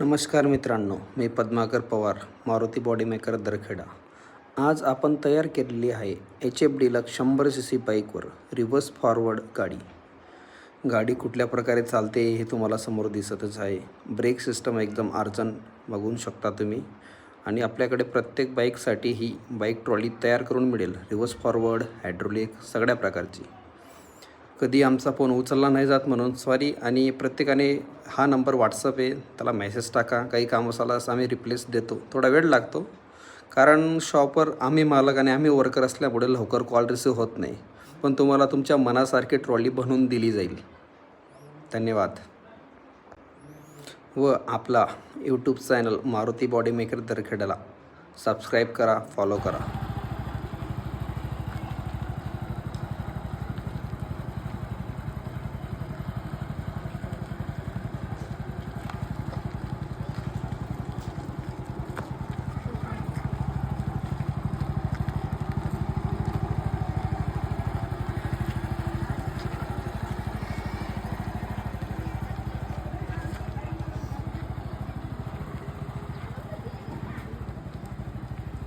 नमस्कार मित्रांनो मी पद्माकर पवार मारुती बॉडी मेकर दरखेडा. आज आपण तयार केलेली आहे एच एफ डीला शंभर सी सी बाईकवर रिव्हर्स फॉरवर्ड गाडी. गाडी कुठल्या प्रकारे चालते हे तुम्हाला समोर दिसतच आहे. ब्रेक सिस्टम एकदम अर्जन बघू शकता तुम्ही. आणि आपल्याकडे प्रत्येक बाईकसाठी ही बाईक ट्रॉली तयार करून मिळेल. रिव्हर्स फॉरवर्ड हायड्रोलिक सगळ्या प्रकारची. कधी आमचा फोन उचलला नाही जात म्हणून सॉरी. आणि प्रत्येकाने हा नंबर व्हॉट्सअप आहे त्याला मेसेज टाका. काही काम असं आम्ही रिप्लेस देतो. थोडा वेळ लागतो. कारण शॉपवर आम्ही मालक आणि आम्ही वर्कर असल्यामुळे लवकर कॉल रिसिव्ह होत नाही. पण तुम्हाला तुमच्या मनासारखी ट्रॉली बनवून दिली जाईल. धन्यवाद. व आपला YouTube channel Maruti body maker दरखेडला subscribe करा फॉलो करा.